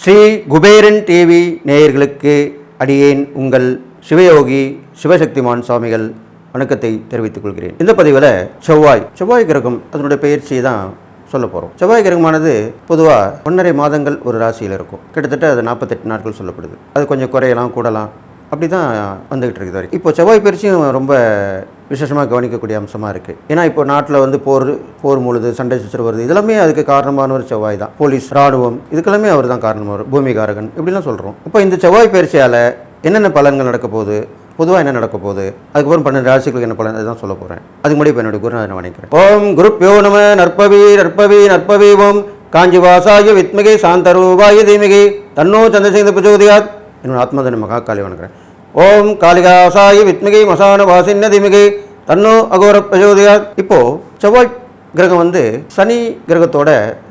Sri Kuberan TV நேயர்களுக்கு அடியேன் உங்கள் சிவயோகி சிவசக்திமான் சுவாமிகள் வணக்கத்தை தெரிவித்துக் கொள்கிறேன். இந்த பதிவில் செவ்வாய் செவ்வாய் கிரகம் அதனுடைய பயிற்சியை தான் சொல்ல போகிறோம் செவ்வாய் கிரகமானது பொதுவாக ஒன்றரை மாதங்கள் ஒரு ராசியில் இருக்கும். கிட்டத்தட்ட அது நாற்பத்தெட்டு நாட்கள் சொல்லப்படுது. அது கொஞ்சம் குறையலாம் கூடலாம். அப்படி தான் வந்துகிட்டு இருக்குது வரைக்கும். இப்போ செவ்வாய் பயிற்சியும் ரொம்ப விசேஷமாக கவனிக்கக்கூடிய அம்சமாக இருக்குது ஏன்னா இப்போ நாட்டில் வந்து போர் போர் முழுது சண்டை சுற்று வருது இதெல்லாமே அதுக்கு காரணமானவர் செவ்வாய் தான். போலீஸ் ராணுவம் இதுக்கெல்லாமே அவர் தான் காரணமாக பூமிகாரகன் இப்படிலாம் சொல்கிறோம் இப்போ இந்த செவ்வாய் பயிற்சியால் என்னென்ன பலன்கள் நடக்க போகுது? பொதுவாக என்ன நடக்க போகுது? அதுக்கப்புறம் பன்னெண்டு ராசிகளுக்கு என்ன பலன்? அதுதான் சொல்ல போகிறேன் அதுக்கு முன்னாடி இப்போ என்னுடைய குருநாதனை வணங்குறேன் ஓம் குருப்பியோ நம நற்பவி நற்பவி நற்பவி ஓம். காஞ்சி வாசாய வித்மகே சாந்தரூபாய தீமிகே. தன்னோ சந்திரசேகர பிரச்சோதியாத். என்னோட ஆத்மாதன மகா காளி வணங்குறேன். ஓம் காளிகாசாயி வித்மிகை மசான வாசின்ன திமிகை தன்னோ அகோர பிரஜோதியா இப்போ செவ்வாய் கிரகம் வந்து சனி கிரகத்தோட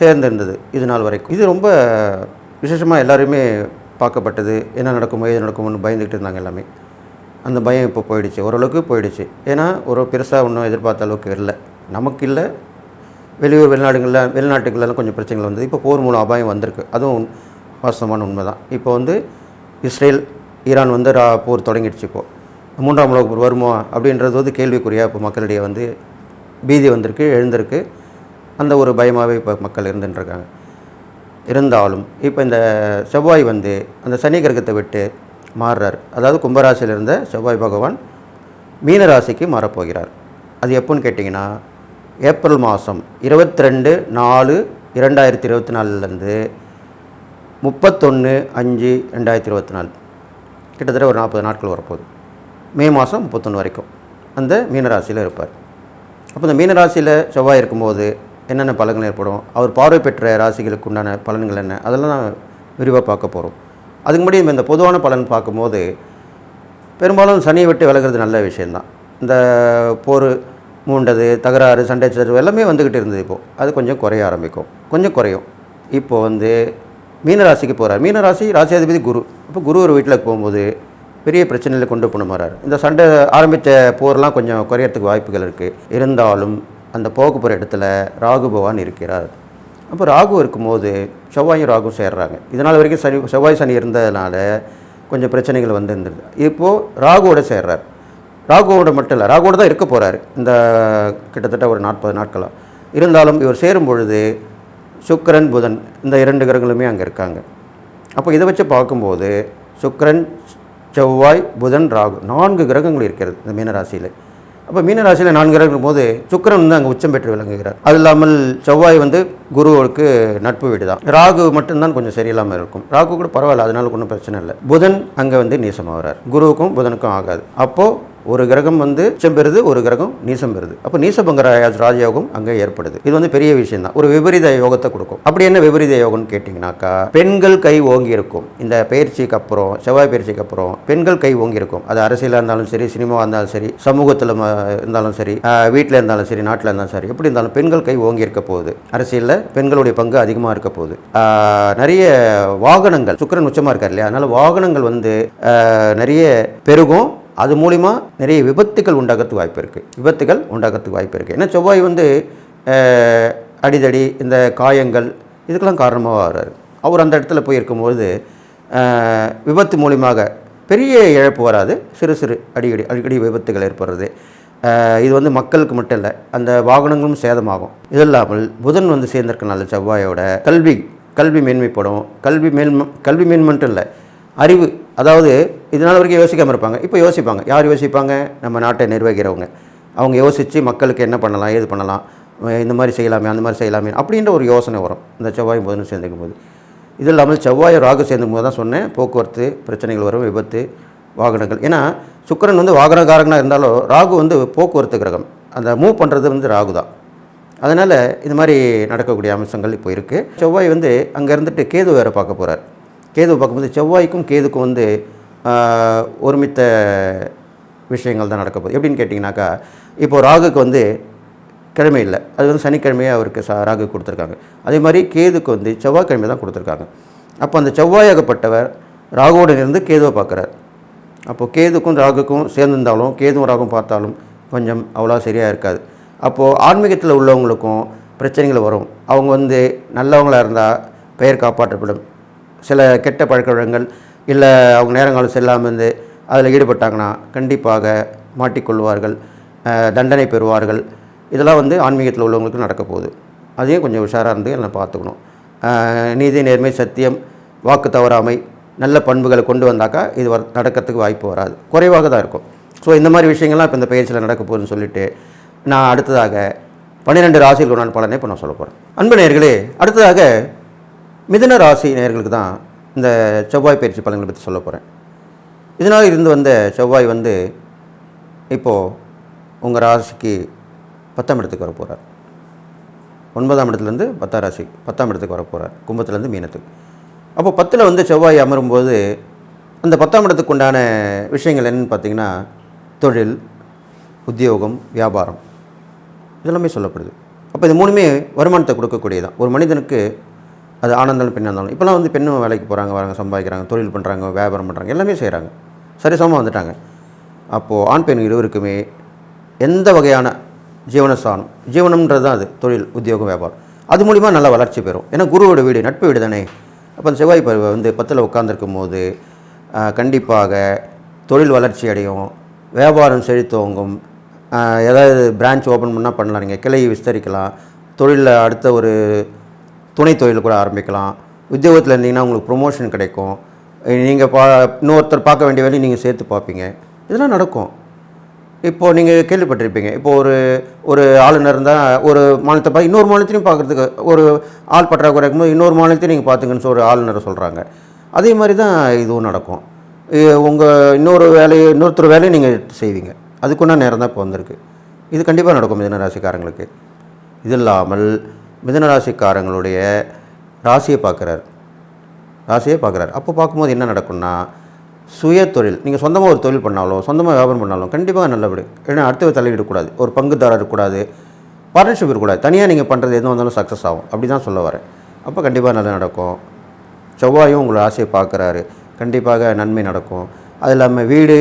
சேர்ந்திருந்தது இது நாள் வரைக்கும். இது ரொம்ப விசேஷமாக எல்லாருமே பார்க்கப்பட்டது. என்ன நடக்குமோ எது நடக்குமோன்னு பயந்துக்கிட்டு இருந்தாங்க எல்லாமே. அந்த பயம் இப்போ போயிடுச்சு. ஓரளவுக்கு போயிடுச்சு. ஏன்னா ஒரு பெருசாக ஒன்றும் எதிர்பார்த்த அளவுக்கு இல்லை நமக்கு இல்லை. வெளியூர் வெளிநாடுகளில் வெளிநாட்டுகளெல்லாம் கொஞ்சம் பிரச்சனைகள் வந்தது. இப்போ போர் மூலம் அபாயம் வந்திருக்கு. அதுவும் வாஸ்தவமான உண்மை தான் இப்போ வந்து இஸ்ரேல் ஈரான் வந்து ரா போர் தொடங்கிடுச்சு இப்போது மூன்றாம் உலக போர் வருமா அப்படின்றது வந்து கேள்விக்குறியாக இப்போ மக்களிடையே வந்து பீதி வந்திருக்கு எழுந்திருக்கு. அந்த ஒரு பயமாகவே இப்போ மக்கள் இருந்துட்டுருக்காங்க. இருந்தாலும் இப்போ இந்த செவ்வாய் வந்து அந்த சனி கிரகத்தை விட்டு மாறுறார். அதாவது கும்பராசியில் இருந்த செவ்வாய் பகவான் மீன ராசிக்கு மாறப்போகிறார். அது எப்போன்னு கேட்டிங்கன்னா ஏப்ரல் மாதம் இருபத்தி ரெண்டு நாலு இரண்டாயிரத்தி இருபத்தி நாலுலேருந்து முப்பத்தொன்று அஞ்சு ரெண்டாயிரத்தி இருபத்தி நாலு கிட்டத்தட்ட ஒரு நாற்பது நாட்கள் வரப்போகுது. மே மாதம் முப்பத்தொன்று வரைக்கும். அந்த மீனராசியில் இருப்பார். அப்போ இந்த மீனராசியில் செவ்வாய் இருக்கும்போது என்னென்ன பலன்கள் ஏற்படும்? அவர் பார்வை பெற்ற ராசிகளுக்கு உண்டான பலன்கள் என்ன? அதெல்லாம் நான் விரிவாக பார்க்க போகிறோம் அதுக்கு முன்னாடி இந்த பொதுவான பலன் பார்க்கும்போது பெரும்பாலும் சனியை விட்டு விலகிறது நல்ல விஷயந்தான் இந்த போர் மூண்டது தகராறு சண்டை சச்சரவு எல்லாமே வந்துக்கிட்டு இருந்தது இப்போது அது கொஞ்சம் குறைய ஆரம்பிக்கும். கொஞ்சம் குறையும். இப்போது வந்து மீனராசிக்கு போகிறார் மீனராசி ராசியாதிபதி குரு. இப்போ குரு ஒரு வீட்டில் போகும்போது பெரிய பிரச்சனையில் கொண்டு போன மாறார். இந்த சண்டை ஆரம்பித்த போர்லாம் கொஞ்சம் குறையறதுக்கு வாய்ப்புகள் இருக்குது இருந்தாலும் அந்த போக போகிற இடத்துல ராகு பகவான் இருக்கிறார். அப்போ ராகு இருக்கும்போது செவ்வாயும் ராகும் சேர்றாங்க. இதனால் வரைக்கும் சனி செவ்வாய் சனி இருந்ததுனால கொஞ்சம் பிரச்சனைகள் வந்து இருந்தது. இப்போது ராகுவோட சேர்றார். ராகுவோட மட்டும் இல்லை ராகுவோட தான் இருக்க போகிறார் இந்த கிட்டத்தட்ட ஒரு நாற்பது நாட்களாக இருந்தாலும் இவர் சேரும் பொழுது சுக்கரன் புதன் இந்த இரண்டு கிரகங்களுமே அங்கே இருக்காங்க. அப்போ இதை வச்சு பார்க்கும்போது சுக்கரன் செவ்வாய் புதன் ராகு நான்கு கிரகங்கள் இருக்கிறது இந்த மீனராசியில். அப்போ மீனராசியில் நான்கு கிரகங்கள் போது சுக்கிரன் வந்து அங்கே உச்சம் பெற்று விளங்குகிறார். அது இல்லாமல் செவ்வாய் வந்து குருவுக்கு நட்பு வீடு தான் ராகு மட்டும்தான் கொஞ்சம் சரியில்லாமல் இருக்கும். ராகு கூட பரவாயில்ல அதனால ஒன்றும் பிரச்சனை இல்லை. புதன் அங்கே வந்து நீசமாகிறார் குருவுக்கும் புதனுக்கும் ஆகாது. அப்போது ஒரு கிரகம் வந்து உச்சம் பெறுது ஒரு கிரகம் நீசம் பெறுது. அப்போ நீசபங்கர ராஜ- ராஜயோகம் அங்கே ஏற்படுது. இது வந்து பெரிய விஷயம் தான் ஒரு விபரீத யோகத்தை கொடுக்கும். அப்படி என்ன விபரீத யோகம்னு கேட்டிங்கனாக்கா பெண்கள் கை ஓங்கி இருக்கும். இந்த பயிற்சிக்கு அப்புறம் செவ்வாய் பயிற்சிக்கு அப்புறம் பெண்கள் கை ஓங்கி இருக்கும். அது அரசியலாக இருந்தாலும் சரி சினிமாவாக இருந்தாலும் சரி சமூகத்தில் இருந்தாலும் சரி வீட்டில் இருந்தாலும் சரி நாட்டில் இருந்தாலும் சரி எப்படி இருந்தாலும் பெண்கள் கை ஓங்கி இருக்க போகுது. அரசியலில் பெண்களுடைய பங்கு அதிகமாக இருக்க போகுது. நிறைய வாகனங்கள் சுக்கரன் உச்சமாக இருக்கார் இல்லையா? அதனால் வாகனங்கள் வந்து நிறைய பெருகும். அது மூலிமா நிறைய விபத்துகள் உண்டாகிறதுக்கு வாய்ப்பு இருக்குது விபத்துகள் உண்டாகிறதுக்கு வாய்ப்பு இருக்குது ஏன்னா செவ்வாய் வந்து அடிதடி இந்த காயங்கள் இதுக்கெல்லாம் காரணமாக வர்றாரு. அவர் அந்த இடத்துல போய் இருக்கும்போது விபத்து மூலியமாக பெரிய இழப்பு வராது. சிறு சிறு அடிக்கடி அடிக்கடி விபத்துகள் ஏற்படுறது. இது வந்து மக்களுக்கு மட்டும் இல்லை அந்த வாகனங்களும் சேதமாகும். இது இல்லாமல் புதன் வந்து சேர்ந்திருக்கனால செவ்வாயோட கல்வி கல்வி மேன்மைப்படும். கல்வி மேன்ம கல்வி மேன்மட்டும் இல்லை அறிவு அதாவது இதனால் வரைக்கும் யோசிக்காமல் இருப்பாங்க. இப்போ யோசிப்பாங்க. யார் யோசிப்பாங்க? நம்ம நாட்டை நிர்வகிக்கிறவங்க. அவங்க யோசித்து மக்களுக்கு என்ன பண்ணலாம் ஏது பண்ணலாம் இந்த மாதிரி செய்யலாமே அந்த மாதிரி செய்யலாமே அப்படின்ற ஒரு யோசனை வரும். இந்த செவ்வாயும் புதனும் சேர்ந்துக்கும் போது இது இல்லாமல் செவ்வாய் ராகு சேர்ந்துக்கும் போது தான் சொன்னேன். போக்குவரத்து பிரச்சனைகள் வரும் விபத்து வாகனங்கள். ஏன்னா சுக்கரன் வந்து வாகனக்காரங்களாக இருந்தாலும் ராகு வந்து போக்குவரத்து கிரகம். அந்த மூவ் பண்ணுறது வந்து ராகு தான். அதனால் இது மாதிரி நடக்கக்கூடிய அம்சங்கள் இப்போ இருக்குது செவ்வாய் வந்து அங்கே இருந்துட்டு கேது வேறு பார்க்க போகிறார் கேது பார்க்கும்போது செவ்வாய்க்கும் கேதுக்கும் வந்து ஒருமித்த விஷயங்கள் தான் நடக்க போகுது எப்படின்னு கேட்டிங்கனாக்கா இப்போது ராகுக்கு வந்து கிழமை இல்லை. அது வந்து சனிக்கிழமையே அவருக்கு சா ராகு கொடுத்துருக்காங்க. அதே மாதிரி கேதுக்கு வந்து செவ்வாய்க்கிழமை தான் கொடுத்துருக்காங்க. அப்போ அந்த செவ்வாயாகப்பட்டவர் ராகுவோடு இருந்து கேதுவை பார்க்குறார். அப்போது கேதுக்கும் ராகுக்கும் சேர்ந்திருந்தாலும் கேதுவும் ராகும் பார்த்தாலும் கொஞ்சம் அவ்வளோ சரியாக இருக்காது. அப்போது ஆன்மீகத்தில் உள்ளவங்களுக்கும் பிரச்சனைகள் வரும். அவங்க வந்து நல்லவங்களாக இருந்தால் பெயர் காப்பாற்றப்படும். சில கெட்ட பழக்க வழக்கங்கள் இல்லை அவங்க நேரங்காலம் செல்லாமல் இருந்து அதில் ஈடுபட்டாங்கன்னா கண்டிப்பாக மாட்டிக்கொள்வார்கள் தண்டனை பெறுவார்கள். இதெல்லாம் வந்து ஆன்மீகத்தில் உள்ளவங்களுக்கு நடக்க போகுது. அதையும் கொஞ்சம் உஷாராக இருந்து எல்லாம் பார்த்துக்கணும். நீதி நேர்மை சத்தியம் வாக்கு தவறாமை நல்ல பண்புகளை கொண்டு வந்தாக்கா இது வர நடக்கிறதுக்கு வாய்ப்பு வராது. குறைவாக தான் இருக்கும். ஸோ இந்த மாதிரி விஷயங்கள்லாம் இப்போ இந்த பயிற்சியில் நடக்க போகுதுன்னு சொல்லிட்டு நான் அடுத்ததாக பன்னிரெண்டு ராசிகளுடன் உண்டான பலனை இப்போ நான் சொல்ல போகிறேன் அன்பு நேர்களே அடுத்ததாக மிதுன ராசி நேர்களுக்கு தான் இந்த செவ்வாய் பயிற்சி பலன்களை பற்றி சொல்ல போகிறேன் இதனால் இருந்து வந்த செவ்வாய் வந்து இப்போது உங்கள் ராசிக்கு பத்தாம் இடத்துக்கு வர போகிறார் ஒன்பதாம் இடத்துலேருந்து பத்தாம் ராசி பத்தாம் இடத்துக்கு வர போகிறார் கும்பத்துலேருந்து மீனத்துக்கு. அப்போ பத்தில் வந்து செவ்வாய் அமரும்போது அந்த பத்தாம் இடத்துக்கு உண்டான விஷயங்கள் என்னன்னு பார்த்தீங்கன்னா தொழில் உத்தியோகம் வியாபாரம். இதெல்லாமே சொல்லப்படுது. அப்போ இது மூணுமே வருமானத்தை கொடுக்கக்கூடியதான் ஒரு மனிதனுக்கு அது ஆனந்தாலும் பெண்ணாக இருந்தாலும். இப்போலாம் வந்து பெண்ணும் வேலைக்கு போகிறாங்க வராங்க சம்பாதிக்கிறாங்க தொழில் பண்ணுறாங்க வியாபாரம் பண்ணுறாங்க எல்லாமே செய்கிறாங்க சரிசமமாக வந்துட்டாங்க. அப்போது ஆண் பெண் இருவருக்குமே எந்த வகையான ஜீவனஸ்தானம் ஜீவனம்ன்றது தான் அது தொழில் உத்தியோகம் வியாபாரம். அது மூலிமா நல்ல வளர்ச்சி பெறும். ஏன்னா குருவோட வீடு நட்பு வீடு தானே. அப்போ அந்த செவ்வாய் பருவ வந்து பத்தில் உட்காந்துருக்கும் போது கண்டிப்பாக தொழில் வளர்ச்சி அடையும் வியாபாரம் செழித்தோங்கும் ஏதாவது பிரான்ச் ஓப்பன் பண்ணால் பண்ணலாம். நீங்கள் கிளையை விஸ்தரிக்கலாம். தொழிலில் அடுத்த ஒரு துணை தொழில் கூட ஆரம்பிக்கலாம். உத்தியோகத்தில் இருந்தீங்கன்னா உங்களுக்கு ப்ரொமோஷன் கிடைக்கும். நீங்கள் பா இன்னொருத்தர் பார்க்க வேண்டிய வேலையை நீங்கள் சேர்த்து பார்ப்பீங்க. இதெல்லாம் நடக்கும். இப்போது நீங்கள் கேள்விப்பட்டிருப்பீங்க. இப்போது ஒரு ஒரு ஆளுநர் இருந்தால் ஒரு மாநிலத்தை பார்த்து இன்னொரு மாநிலத்திலையும் பார்க்குறதுக்கு ஒரு ஆள் பற்றாக்குறை இருக்கும்போது இன்னொரு மாநிலத்தையும் நீங்கள் பார்த்துங்கன்னு சொல்லி ஒரு ஆளுநரை சொல்கிறாங்க அதே மாதிரி தான் இதுவும் நடக்கும். உங்கள் இன்னொரு வேலையை இன்னொருத்தர் வேலையை நீங்கள் செய்வீங்க. அதுக்குன்னா நேரம் தான் இப்போ வந்திருக்கு. இது கண்டிப்பாக நடக்கும் மிதன ராசிக்காரங்களுக்கு. இது இல்லாமல் மிதன ராசிக்காரங்களுடைய ராசியை பார்க்குறாரு. ராசியை பார்க்குறாரு. அப்போ பார்க்கும்போது என்ன நடக்கும்னா சுய தொழில் நீங்கள் சொந்தமாக ஒரு தொழில் பண்ணாலும் சொந்தமாக வியாபாரம் பண்ணாலும் கண்டிப்பாக நல்லபடி ஏன்னா அடுத்தவர் தலையிடக்கூடாது ஒரு பங்குதாரர் இருக்கக்கூடாது பார்ட்னர்ஷிப் இருக்கக்கூடாது. தனியாக நீங்கள் பண்ணுறது எதுவும் வந்தாலும் சக்ஸஸ் ஆகும். அப்படி தான் சொல்ல வரேன். அப்போ கண்டிப்பாக நல்லா நடக்கும். செவ்வாயும் உங்களை ஆசையை பார்க்குறாரு. கண்டிப்பாக நன்மை நடக்கும். அது இல்லாமல் வீடு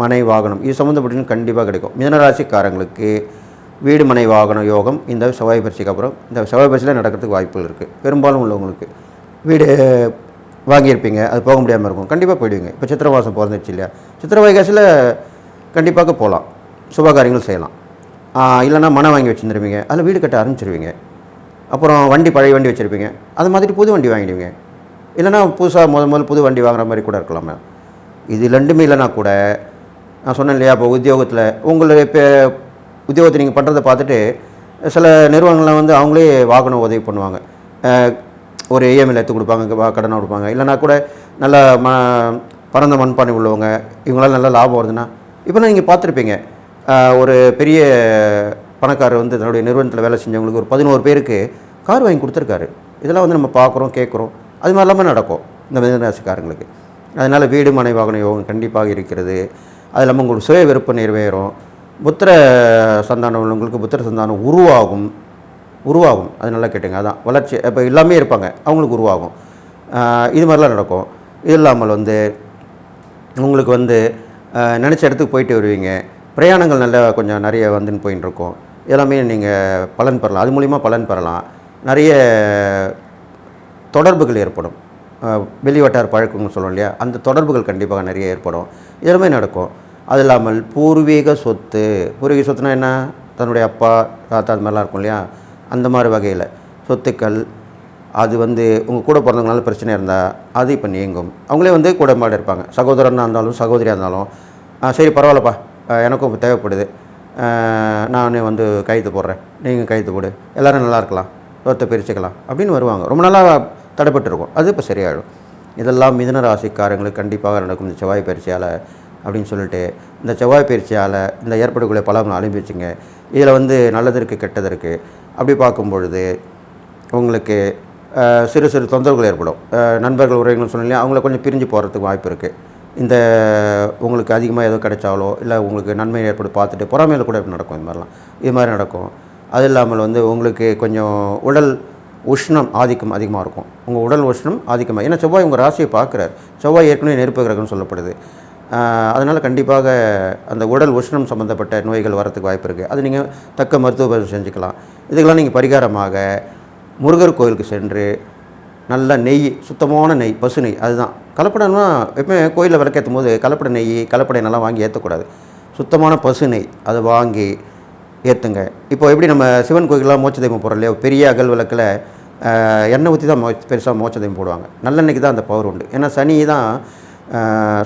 மனை வாகனம் இது சம்மந்தப்பட்டு கண்டிப்பாக கிடைக்கும். மிதனராசிக்காரங்களுக்கு வீடு மனை வாகனம் யோகம் இந்த செவ்வாய் பரிசைக்கு அப்புறம் இந்த செவ்வாய் பரிசையில் நடக்கிறதுக்கு வாய்ப்புகள் இருக்குது பெரும்பாலும் உள்ளவங்களுக்கு வீடு வாங்கியிருப்பீங்க அது போக முடியாமல் இருக்கும். கண்டிப்பாக போயிடுவீங்க. இப்போ சித்திரவாசம் பிறந்துச்சு இல்லையா? சித்திரை வைகாசியில் கண்டிப்பாக போகலாம் சுபகாரியங்கள் செய்யலாம். ஆஹ் இல்லைன்னா மனை வாங்கி வச்சுருந்துருவீங்க அதில் வீடு கட்ட ஆரம்பிச்சிருவீங்க. அப்புறம் வண்டி பழைய வண்டி வச்சுருப்பீங்க. அது மாதிரி புது வண்டி வாங்கிடுவீங்க. இல்லைன்னா புதுசாக முத முதல் புது வண்டி வாங்குற மாதிரி கூட இருக்கலாமே. இது ரெண்டுமே இல்லைனா கூட நான் சொன்னேன் இல்லையா இப்போ உத்தியோகத்தில் உங்களுடைய இப்போ உத்தியோகத்தை நீங்கள் பண்ணுறதை பார்த்துட்டு சில நிறுவனங்கள்லாம் வந்து அவங்களே வாகனம் உதவி பண்ணுவாங்க. ஒரு இஎம்ஐல எடுத்து கொடுப்பாங்க கடனை கொடுப்பாங்க. இல்லைனா கூட நல்ல ம பரந்த மண்பானை உள்ளவங்க இவங்களால நல்ல லாபம் வருதுன்னா இப்போலாம் நீங்கள் பார்த்துருப்பீங்க. ஒரு பெரிய பணக்காரர் வந்து தன்னுடைய நிறுவனத்தில் வேலை செஞ்சவங்களுக்கு ஒரு பதினோரு பேருக்கு கார் வாங்கி கொடுத்துருக்காரு. இதெல்லாம் வந்து நம்ம பார்க்குறோம் கேட்குறோம். அது மாதிரி எல்லாமே நடக்கும் இந்த மிதனராசிக்காரங்களுக்கு. அதனால் வீடு மனை வாகன யோகம் கண்டிப்பாக இருக்கிறது. அது இல்லாமல் உங்களுக்கு சுய விருப்பம் நிறைவேறும். புத்திர சந்தானம் உள்ளவங்களுக்கு புத்திர சந்தானம் உருவாகும் உருவாகும். அது நல்லா கேட்டுங்க அதான். வளர்ச்சி இப்போ எல்லாமே இருப்பாங்க அவங்களுக்கு உருவாகும். இது மாதிரிலாம் நடக்கும். இது இல்லாமல் வந்து உங்களுக்கு வந்து நினச்ச இடத்துக்கு போயிட்டு வருவீங்க. பிரயாணங்கள் நல்லா கொஞ்சம் நிறைய வந்துன்னு போயின்னு இருக்கும் எல்லாமே நீங்கள் பலன் பெறலாம். அது மூலிமா பலன் பெறலாம். நிறைய தொடர்புகள் ஏற்படும். வெளிவட்டார் பழக்கம்னு சொல்லுவோம் இல்லையா? அந்த தொடர்புகள் கண்டிப்பாக நிறைய ஏற்படும். இதெல்லாமே நடக்கும். அது இல்லாமல் பூர்வீக சொத்து. பூர்வீக சொத்துனா என்ன? தன்னுடைய அப்பா தாத்தா அது மாதிரிலாம் இருக்கும் இல்லையா? அந்த மாதிரி வகையில். சொத்துக்கள் அது வந்து உங்கள் கூட பிறந்தவங்களால பிரச்சனை இருந்தால் அது இப்போ நீங்கும். அவங்களே வந்து கூட மாட இருப்பாங்க. சகோதரனாக இருந்தாலும் சகோதரியாக இருந்தாலும் சரி பரவாயில்லப்பா. எனக்கும் இப்போ தேவைப்படுது. நான் வந்து கையெழுத்து போடுறேன். நீங்கள் கைத்து போடு. எல்லோரும் நல்லா இருக்கலாம். சொத்தை பிரிச்சுக்கலாம். அப்படின்னு வருவாங்க. ரொம்ப நாளாக தடைப்பட்டு இருக்கும் அது இப்போ சரியாயிடும். இதெல்லாம் மிதன ராசிக்காரங்களுக்கு கண்டிப்பாக நடக்கும். இந்த செவ்வாய் பயிற்சியால் அப்படின்னு சொல்லிட்டு இந்த செவ்வாய் பயிற்சியால் இந்த ஏற்படக்கூடிய பலன் அனுபவிச்சுங்க. இதில் வந்து நல்லது இருக்குது கெட்டது இருக்குது அப்படி பார்க்கும் பொழுது உங்களுக்கு சிறு சிறு தொந்தரவுகள் ஏற்படும். நண்பர்கள் உறவினர்கள் சொன்னாலே அவங்கள கொஞ்சம் பிரிஞ்சு போகிறதுக்கு வாய்ப்பு இருக்குது இந்த உங்களுக்கு அதிகமாக எதுவும் கிடைச்சாலோ இல்லை உங்களுக்கு நன்மை ஏற்படும் பார்த்துட்டு பொறாமையில் கூட நடக்கும் இது மாதிரிலாம்? இது மாதிரி நடக்கும். அது இல்லாமல் வந்து உங்களுக்கு கொஞ்சம் உடல் உஷ்ணம் ஆதிக்கம் அதிகமாக இருக்கும். உங்கள் உடல் உஷ்ணம் ஆதிக்கமாக ஏன்னா செவ்வாய் உங்கள் ராசியை பார்க்குறாரு. செவ்வாய் ஏற்கனவே நெருப்பு கிரகம்னு சொல்லப்படுது. அதனால் கண்டிப்பாக அந்த உடல் உஷ்ணம் சம்மந்தப்பட்ட நோய்கள் வரத்துக்கு வாய்ப்பு இருக்குது அது நீங்கள் தக்க மருத்துவ பரிசோதனை செஞ்சுக்கலாம். இதுக்கெல்லாம் நீங்கள் பரிகாரமாக முருகர் கோயிலுக்கு சென்று நல்ல நெய் சுத்தமான நெய் பசு நெய் அதுதான். கலப்படம்னா எப்பவுமே கோயிலில் விளக்கேற்றும் போது கலப்பட நெய் கலப்படை நல்லா வாங்கி ஏற்றக்கூடாது சுத்தமான பசு நெய் அதை வாங்கி ஏற்றுங்க இப்போ எப்படி நம்ம சிவன் கோயிலெலாம் மோட்ச தெய்வம் போடுறோம் இல்லையோ? பெரிய அகல் விளக்கில் எண்ணெய் ஊற்றி தான் மோ பெருசாக மோட்ச தெய்வம் போடுவாங்க. நல்லெண்ணெய்க்கு தான் அந்த பவர் உண்டு. ஏன்னா சனி தான்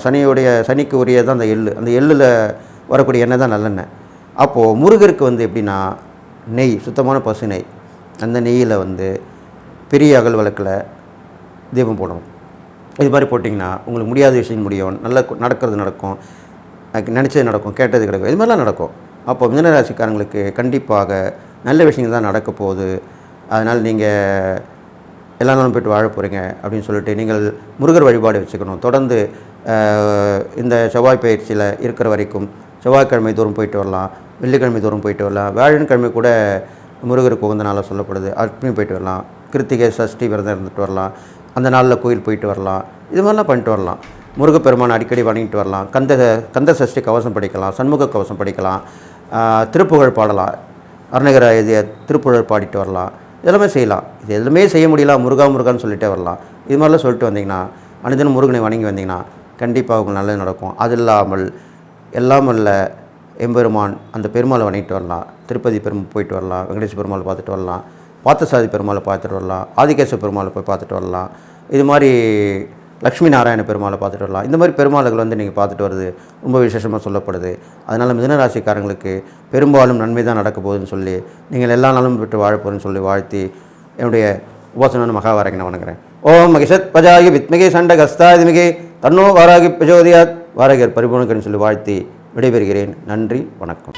சனியுடைய சனிக்கு உரியதான் அந்த எள்ளு. அந்த எள்ளில் வரக்கூடிய எண்ணெய் தான் நல்லெண்ணெய். அப்போது முருகருக்கு வந்து எப்படின்னா நெய் சுத்தமான பசு நெய். அந்த நெய்யில் வந்து பெரிய அகல் விளக்கில் தீபம் போடணும். இது மாதிரி போட்டிங்கன்னா உங்களுக்கு முடியாத விஷயம் முடியும். நல்ல நடக்கிறது நடக்கும். எனக்கு நினச்சது நடக்கும் கேட்டது கிடைக்கும். இது மாதிரிலாம் நடக்கும். அப்போ மிதனராசிக்காரங்களுக்கு கண்டிப்பாக நல்ல விஷயங்கள் தான் நடக்க போகுது. அதனால் நீங்கள் எல்லா நாளும் போய்ட்டு வாழ போகிறீங்க அப்படின்னு சொல்லிட்டு நீங்கள் முருகர் வழிபாடு வச்சுக்கணும். தொடர்ந்து இந்த செவ்வாய் பயிற்சியில் இருக்கிற வரைக்கும் செவ்வாய்க்கிழமை தோறும் போயிட்டு வரலாம் வெள்ளிக்கிழமை தோறும் போயிட்டு வரலாம் வியாழக்கிழமை கூட முருகருக்கு உகந்த நாளாக சொல்லப்படுது. அஷ்டமி போயிட்டு வரலாம். கிருத்திகை சஷ்டி விரதம் இருந்துட்டு வரலாம். அந்த நாளில் கோயில் போயிட்டு வரலாம். இது மாதிரிலாம் பண்ணிட்டு வரலாம். முருகப்பெருமான் அடிக்கடி வணங்கிட்டு வரலாம். கந்த கந்த சஷ்டி கவசம் படிக்கலாம் சண்முக கவசம் படிக்கலாம் திருப்புகழ் பாடலாம். அருணகிர எழுதிய திருப்புகழ் பாடிட்டு வரலாம். இதெல்லாமே செய்யலாம். இது எதுவுமே செய்ய முடியல முருகா முருகான்னு சொல்லிட்டே வரலாம். இது மாதிரிலாம் சொல்லிட்டு வந்தீங்கன்னா அனுதினம் முருகனை வணங்கி வந்தீங்கன்னா கண்டிப்பாக உங்களுக்கு நல்லது நடக்கும். அது இல்லாமல் எல்லாம் வல்ல எம்பெருமான் அந்த பெருமாளை வணங்கிட்டு வரலாம். திருப்பதி பெருமை போயிட்டு வரலாம் வெங்கடேஸ்வர பெருமாளை பார்த்துட்டு வரலாம் பார்த்தசாதி பெருமாளை பார்த்துட்டு வரலாம் ஆதிகேசவ பெருமாளை போய் பார்த்துட்டு வரலாம். இது மாதிரி லக்ஷ்மி நாராயண பெருமாளை பார்த்துட்டு வரலாம். இந்த மாதிரி பெருமாள்கள் வந்து நீங்கள் பார்த்துட்டு வருது. ரொம்ப விசேஷமாக சொல்லப்படுது. அதனால் மிதனராசிக்காரங்களுக்கு பெரும்பாலும் நன்மை தான் நடக்க போகுதுன்னு சொல்லி நீங்கள் எல்லா நாளும் பெற்று வாழப்போகிறேன்னு சொல்லி வாழ்த்தி என்னுடைய உபாசனான மகாவாரகனை வணங்குறேன். ஓம் மகிஷத் பஜாகி வித்மிகை சண்ட கஸ்தாதிமிகை தன்னோ வாராகி பிரஜோதியாத். வாரகர் பரிபூர்ணக்கன்னு சொல்லி வாழ்த்தி விடைபெறுகிறேன். நன்றி வணக்கம்.